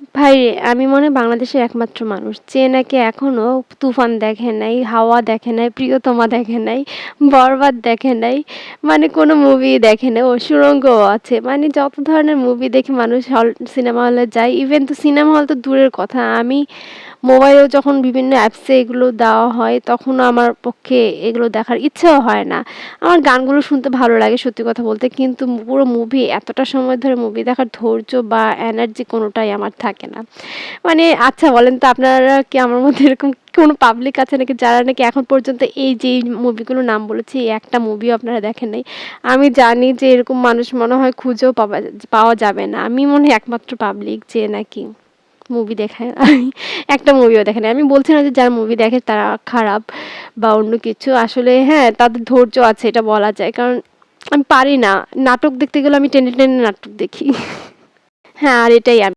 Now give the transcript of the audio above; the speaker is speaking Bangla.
ভাই, আমি মনে হয় বাংলাদেশের একমাত্র মানুষ। যে নাকি এখনও তুফান দেখে নাই, হাওয়া দেখে নাই, প্রিয়তমা দেখে নাই, বরবাদ দেখে নাই মানে কোনো মুভি দেখে নাই। ও, সুড়ঙ্গও আছে। মানে যত ধরনের মুভি দেখে মানুষ হল সিনেমা হলে যায় ইভেন তো সিনেমা হল তো দূরের কথা। আমি মোবাইলেও যখন বিভিন্ন অ্যাপসে এগুলো দেওয়া হয়, তখনও আমার পক্ষে এগুলো দেখার ইচ্ছেও হয় না। আমার গানগুলো শুনতে ভালো লাগে সত্যি কথা বলতে, কিন্তু পুরো মুভি এতটা সময় ধরে মুভি দেখার ধৈর্য বা এনার্জি কোনোটাই আমার থাকে না। মানে আচ্ছা বলেন তো আপনারা কি আমার মধ্যে এরকম কোনো পাবলিক আছে নাকি যারা নাকি এখন পর্যন্ত এই যে মুভিগুলোর নাম বলেছি একটা মুভিও আপনারা দেখেন নাই? আমি জানি যে এরকম মানুষ মনে হয় খুঁজেও পাওয়া পাওয়া যাবে না। আমি মনে হয় একমাত্র পাবলিক যে নাকি মুভি দেখায় একটা মুভিও দেখে আমি বলছি না যে যারা মুভি দেখে তারা খারাপ বা অন্য কিছু। আসলে হ্যাঁ তাদের ধৈর্য আছে, এটা বলা যায়। কারণ আমি পারি না। নাটক দেখতে গেলে আমি টেনে টেনে নাটক দেখি। হ্যাঁ আর এটাই আমি